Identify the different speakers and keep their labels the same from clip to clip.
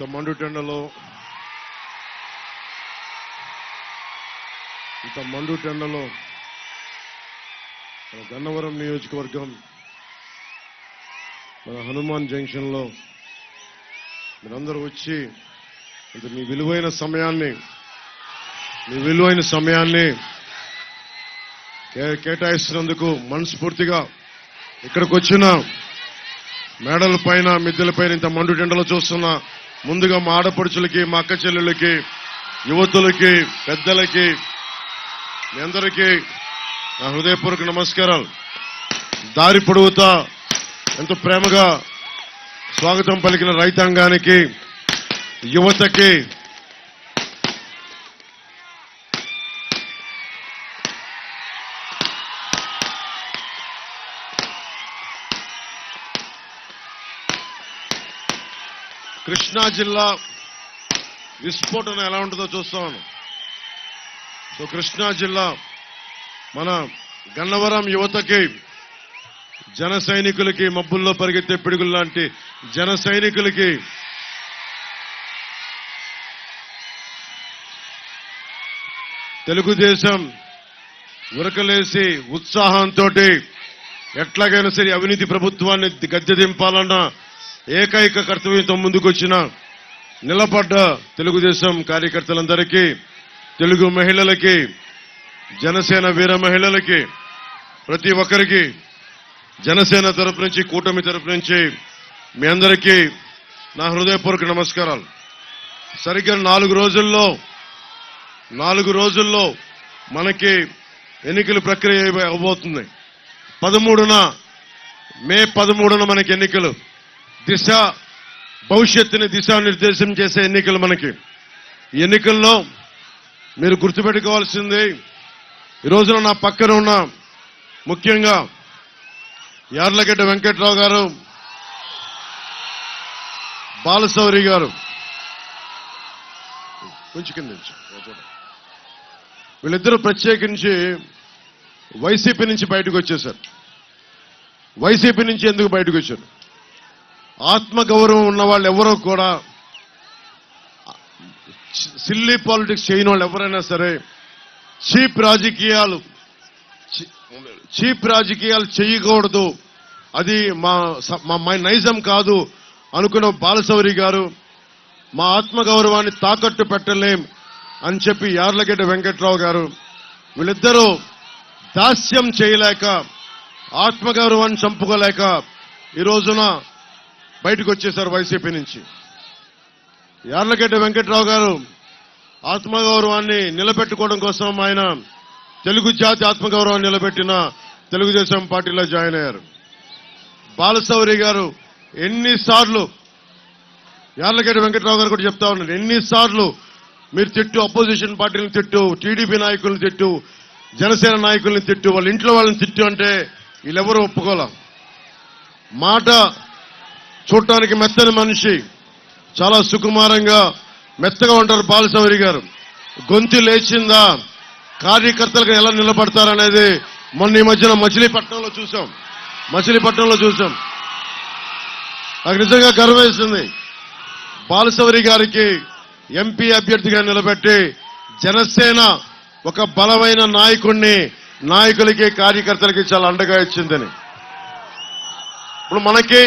Speaker 1: ఇంత మండుటెండలో ఇంత మండుటెండలో మన గన్నవరం నియోజకవర్గం మన హనుమాన్ జంక్షన్లో మీరందరూ వచ్చి ఇంత మీ విలువైన సమయాన్ని మీ విలువైన సమయాన్ని కే- కేటాయిస్తున్నందుకు మనస్ఫూర్తిగా ఇక్కడికి వచ్చిన మేడల పైన మిద్దెల పైన ఇంత మండుటెండలో చూస్తున్నా చూస్తున్న ముందుగా మా ఆడపడుచులకి మా అక్క చెల్లెళ్ళకి యువతులకి పెద్దలకి మీ అందరికీ నా హృదయపూర్వక నమస్కారాలు. దారి పొడవుతా ఎంతో ప్రేమగా స్వాగతం పలికిన రైతాంగానికి యువతకి కృష్ణా జిల్లా విస్ఫోటన ఎలా ఉంటుందో చూస్తాను సో కృష్ణా జిల్లా మన గన్నవరం యువతకి జన సైనికులకి మబ్బుల్లో పరిగెత్తే పిడుగులు లాంటి జన సైనికులకి తెలుగుదేశం ఉరకలేసి ఉత్సాహంతో ఎట్లాగైనా సరే అవినీతి ప్రభుత్వాన్ని గద్దె దింపాలన్న ఏకైక కర్తవ్యంతో ముందుకొచ్చిన నిలబడ్డ తెలుగుదేశం కార్యకర్తలందరికీ తెలుగు మహిళలకి జనసేన వీర మహిళలకి ప్రతి ఒక్కరికి జనసేన తరపు నుంచి కూటమి తరపు నుంచి మీ అందరికీ నా హృదయపూర్వక నమస్కారాలు. సరిగ్గా నాలుగు రోజుల్లో నాలుగు రోజుల్లో మనకి ఎన్నికల ప్రక్రియ అవబోతుంది పదమూడున మే పదమూడున మనకి ఎన్నికలు. దిశ భవిష్యత్తుని దిశానిర్దేశం చేసే ఎన్నికలు మనకి. ఎన్నికల్లో మీరు గుర్తుపెట్టుకోవాల్సింది ఈ రోజున నా పక్కన ఉన్న ముఖ్యంగా యార్లగడ్డ వెంకట్రావు గారు బాలసౌరి గారు. కొంచెం కింద వీళ్ళిద్దరూ ప్రత్యేకించి వైసీపీ నుంచి బయటకు వచ్చేశారు. వైసీపీ నుంచి ఎందుకు బయటకు వచ్చారు? ఆత్మగౌరవం ఉన్న వాళ్ళు ఎవరో కూడా సిల్లీ పాలిటిక్స్ చేయని వాళ్ళు ఎవరైనా సరే చీప్ రాజకీయాలు చీప్ రాజకీయాలు చేయకూడదు. అది మా స- మా నైజం కాదు అనుకున్న బాలశౌరి గారు మా ఆత్మగౌరవాన్ని తాకట్టు పెట్టలేం అని చెప్పి యార్లగడ్డ వెంకట్రావు గారు వీళ్ళిద్దరూ దాస్యం చేయలేక ఆత్మగౌరవాన్ని చంపుకోలేక ఈ రోజున బయటకు వచ్చేశారు వైసీపీ నుంచి. యార్లగడ్డ వెంకట్రావు గారు ఆత్మగౌరవాన్ని నిలబెట్టుకోవడం కోసం ఆయన తెలుగు జాతి ఆత్మగౌరవాన్ని నిలబెట్టిన తెలుగుదేశం పార్టీలో జాయిన్ అయ్యారు. బాలసౌరి గారు ఎన్నిసార్లు యార్లగడ్డ వెంకట్రావు గారు కూడా చెప్తా ఉన్నారు ఎన్నిసార్లు మీరు తిట్టు అపోజిషన్ పార్టీలను తిట్టు టీడీపీ నాయకులను తిట్టు జనసేన నాయకులను తిట్టు వాళ్ళ ఇంట్లో వాళ్ళని తిట్టు అంటే వీళ్ళెవరూ ఒప్పుకోలే. మాట చూడటానికి మెత్తని మనిషి. చాలా సుకుమారంగా మెత్తగా ఉంటారు బాలసౌరి గారు. గొంతు లేచిందా? కార్యకర్తలకు ఎలా నిలబడతారనేది మొన్న ఈ మధ్యన మచిలీపట్నంలో చూసాం మచిలీపట్నంలో చూసాం నాకు నిజంగా గర్వేస్తుంది బాలసౌరి గారికి ఎంపీ అభ్యర్థిగా నిలబెట్టి జనసేన ఒక బలమైన నాయకుణ్ణి నాయకులకి కార్యకర్తలకి చాలా అండగా ఇచ్చిందని. ఇప్పుడు మనకి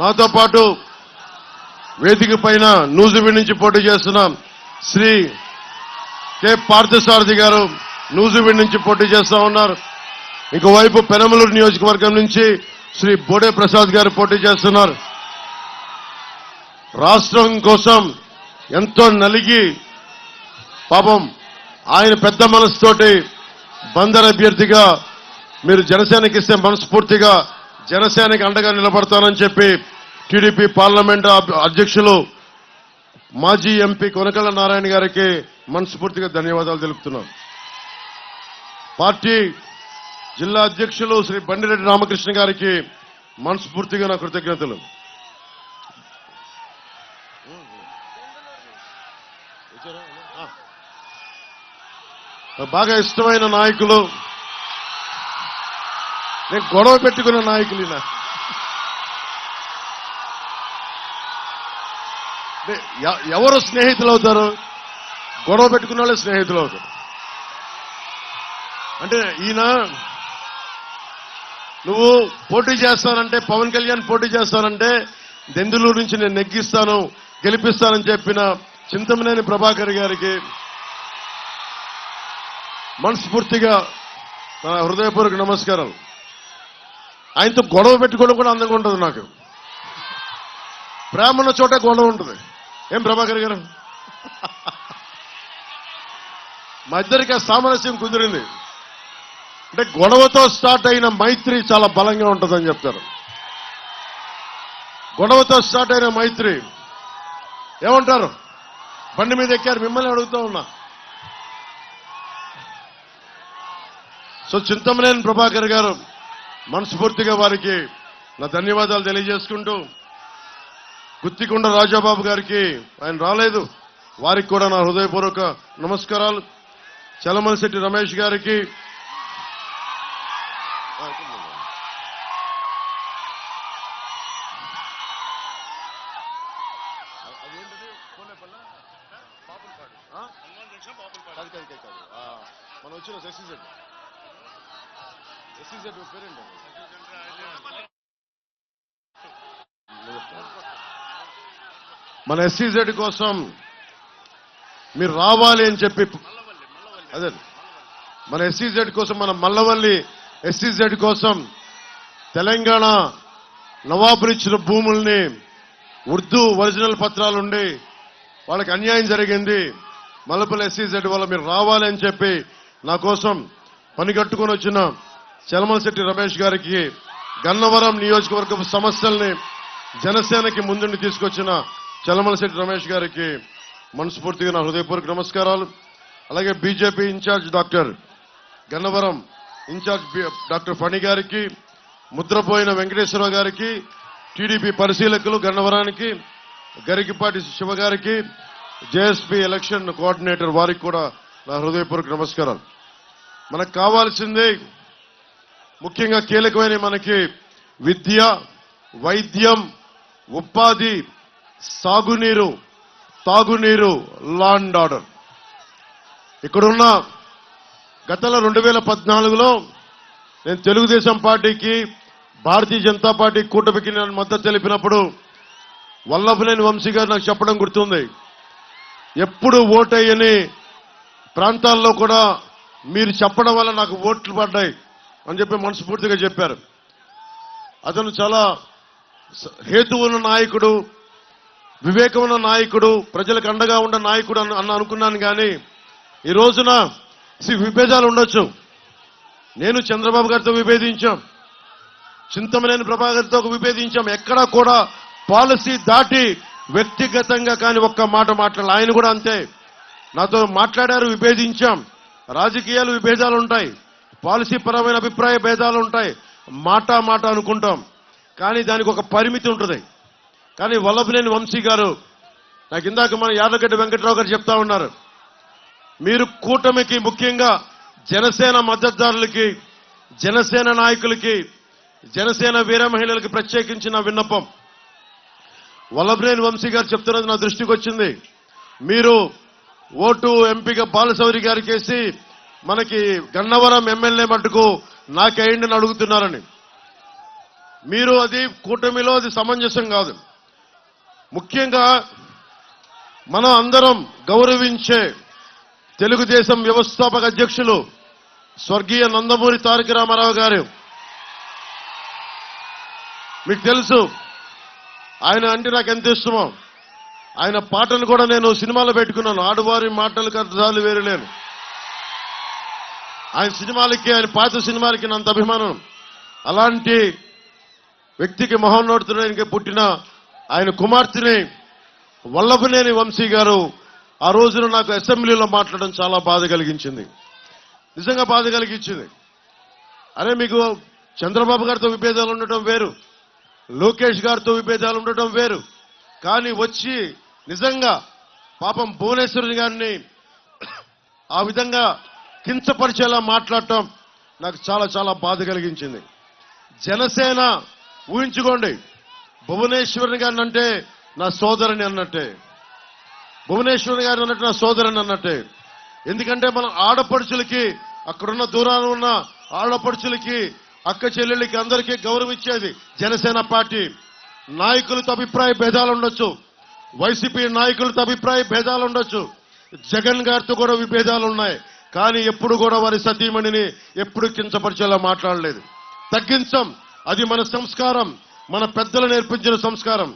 Speaker 1: నాతో పాటు వేదిక పైన నూజివీడ్ నుంచి పోటీ చేస్తున్నాం శ్రీ కె పార్థసారథి గారు నూజివీడ్ నుంచి పోటీ చేస్తూ ఉన్నారు. ఇంకోవైపు పెనమలూరు నియోజకవర్గం నుంచి శ్రీ బోడే ప్రసాద్ గారు పోటీ చేస్తున్నారు. రాష్ట్రం కోసం ఎంతో నలిగి పాపం ఆయన పెద్ద మనసుతోటి బందర్ అభ్యర్థిగా మీరు జనసేనకి ఇస్తే మనస్ఫూర్తిగా జనసేనకి అండగా నిలబడతానని చెప్పి టీడీపీ పార్లమెంట్ అధ్యక్షులు మాజీ ఎంపీ కొనకళ్ళ నారాయణ గారికి మనస్ఫూర్తిగా ధన్యవాదాలు తెలుపుతున్నాం. పార్టీ జిల్లా అధ్యక్షులు శ్రీ బండిరెడ్డి రామకృష్ణ గారికి మనస్ఫూర్తిగా నా కృతజ్ఞతలు. బాగా ఇష్టమైన నాయకులు నేను గొడవ పెట్టుకున్న నాయకులు ఈయన. ఎవరు స్నేహితులు అవుతారు గొడవ పెట్టుకున్న వాళ్ళే స్నేహితులు అవుతారు అంటే ఈయన నువ్వు పోటీ చేస్తానంటే పవన్ కళ్యాణ్ పోటీ చేస్తానంటే దెందులూరు నుంచి నేను నెగ్గిస్తాను గెలిపిస్తానని చెప్పిన చింతమనేని ప్రభాకర్ గారికి మనస్ఫూర్తిగా నా హృదయపూర్వక నమస్కారాలు. ఆయనతో గొడవ పెట్టుకోవడం కూడా అందంగా ఉంటుంది నాకు. ప్రేమ ఉన్న చోట గొడవ ఉంటుంది. ఏం ప్రభాకర్ గారు? మా ఇద్దరికి సామరస్యం కుదిరింది. అంటే గొడవతో స్టార్ట్ అయిన మైత్రి చాలా బలంగా ఉంటుందని చెప్తారు. గొడవతో స్టార్ట్ అయిన మైత్రి ఏమంటారు? బండి మీద ఎక్కారు మిమ్మల్ని అడుగుతూ ఉన్నా. సో చింతమనేని ప్రభాకర్ గారు మనస్ఫూర్తిగా వారికి నా ధన్యవాదాలు తెలియజేసుకుంటూ గుత్తికొండ రాజాబాబు గారికి ఆయన రాలేదు. వారికి కూడా నా హృదయపూర్వక నమస్కారాలు. చలమలశెట్టి రమేష్ గారికి మనం వచ్చిన ఎస్సీజెడ్ పేరేంటి? మన ఎస్సీజెడ్ కోసం మీరు రావాలి అని చెప్పి అదే. మన ఎస్సీజెడ్ కోసం మన మల్లవల్లి ఎస్సీజెడ్ కోసం తెలంగాణ నవాబులు ఇచ్చిన భూముల్ని ఉర్దూ ఒరిజినల్ పత్రాలుండి వాళ్ళకి అన్యాయం జరిగింది. మల్లపల్లి ఎస్సీజెడ్ వల్ల మీరు రావాలి అని చెప్పి నా కోసం పని కట్టుకొని వచ్చిన చలమలశెట్టి రమేష్ గారికి గన్నవరం నియోజకవర్గ సమస్యల్ని జనసేనకి ముందుండి తీసుకొచ్చిన చలమలశెట్టి రమేష్ గారికి మనస్ఫూర్తిగా నా హృదయపూర్వక నమస్కారాలు. అలాగే BJP in-charge doctor Gannavaram in-charge B- doctor Phani గారికి ముద్రపోయిన వెంకటేశ్వరరావు గారికి టీడీపీ పరిశీలకులు గన్నవరానికి గరికిపాటి శివ గారికి జేఎస్పీ ఎలక్షన్ కోఆర్డినేటర్ వారికి కూడా నా హృదయపూర్వక నమస్కారాలు. మనకు కావాల్సింది ముఖ్యంగా కీలకమైన మనకి విద్య వైద్యం ఉపాధి సాగునీరు తాగునీరు లాండ్ ఆర్డర్. ఇక్కడున్న గతంలో రెండు వేల పద్నాలుగులో నేను తెలుగుదేశం పార్టీకి భారతీయ జనతా పార్టీ కూటమికి నేను మద్దతు తెలిపినప్పుడు వల్లభనేని వంశీ గారు నాకు చెప్పడం గుర్తుంది. ఎప్పుడు ఓటయ్యని ప్రాంతాల్లో కూడా మీరు చెప్పడం వల్ల నాకు ఓట్లు పడ్డాయి. అని చెప్పి మనస్ఫూర్తిగా చెప్పారు. అతను చాలా హేతువున్న హేతు ఉన్న నాయకుడు వివేకమున్న నాయకుడు ప్రజలకు అండగా ఉన్న నాయకుడు అని అన్న అనుకున్నాను కానీ ఈ రోజున సి విభేదాలు ఉండొచ్చు. నేను చంద్రబాబు గారితో విభేదించాం. చింతమనేని ప్రభాకర్తో విభేదించాం. ఎక్కడా కూడా పాలసీ దాటి వ్యక్తిగతంగా కానీ ఒక్క మాట మాట్లాడాలి. ఆయన కూడా అంతే. నాతో మాట్లాడారు విభేదించాం. రాజకీయాలు విభేదాలు ఉంటాయి. పాలసీ పరమైన అభిప్రాయ భేదాలు ఉంటాయి. మాట మాట అనుకుంటాం. కానీ దానికి ఒక పరిమితి ఉంటుంది. కానీ వల్లభనేని వంశీ గారు నాకు ఇందాక మన యాదగడ్డ వెంకట్రావు గారు చెప్తా ఉన్నారు. మీరు కూటమికి ముఖ్యంగా జనసేన మద్దతుదారులకి జనసేన నాయకులకి జనసేన వీర మహిళలకి ప్రత్యేకించిన విన్నపం. వల్లభనేని వంశీ గారు చెప్తున్నది నా దృష్టికి వచ్చింది. మీరు ఓటు ఎంపీగా బాలశౌరి గారికి వేసి మనకి గన్నవరం ఎమ్మెల్యే మటుకు నాకేయండి అని అడుగుతున్నారని. మీరు అది కూటమిలో అది సమంజసం కాదు. ముఖ్యంగా మనం అందరం గౌరవించే తెలుగుదేశం వ్యవస్థాపక అధ్యక్షులు స్వర్గీయ నందమూరి తారక రామారావు గారు. మీకు తెలుసు ఆయన అంటే నాకు ఎంత ఇష్టమో. ఆయన పాటలు కూడా నేను సినిమాలో పెట్టుకున్నాను. ఆడవారి మాటలు కథాలు వేరు లేను ఆయన సినిమాలకి ఆయన పాత సినిమాలకి నంత అభిమానం. అలాంటి వ్యక్తికి మహోన్నతుడానికి పుట్టిన ఆయన కుమార్తెని వల్లభనేని వంశీ గారు ఆ రోజున నాకు అసెంబ్లీలో మాట్లాడడం చాలా బాధ కలిగించింది. నిజంగా బాధ కలిగించింది. అరే మీకు చంద్రబాబు గారితో విభేదాలు ఉండటం వేరు లోకేష్ గారితో విభేదాలు ఉండటం వేరు కానీ వచ్చి నిజంగా పాపం భువనేశ్వరుని గారిని ఆ విధంగా కించపరిచేలా మాట్లాడటం నాకు చాలా చాలా బాధ కలిగించింది. జనసేన ఊహించుకోండి. భువనేశ్వరుని గారిని అంటే నా సోదరుని అన్నట్టే. భువనేశ్వరుని గారిని అన్నట్టు నా సోదరుని అన్నట్టే. ఎందుకంటే మనం ఆడపడుచులకి అక్కడున్న దూరాన ఉన్న ఆడపడుచులకి అక్క చెల్లెళ్ళకి అందరికీ గౌరవం ఇచ్చేది జనసేన పార్టీ. నాయకులతో అభిప్రాయ భేదాలు ఉండొచ్చు. వైసీపీ నాయకులతో అభిప్రాయ భేదాలు ఉండొచ్చు. జగన్ గారితో కూడా విభేదాలు ఉన్నాయి. కానీ ఎప్పుడు కూడా వారి సతీమణిని ఎప్పుడు కించపరిచేలా మాట్లాడలేదు. తగ్గించం. అది మన సంస్కారం. మన పెద్దలు నేర్పించిన సంస్కారం.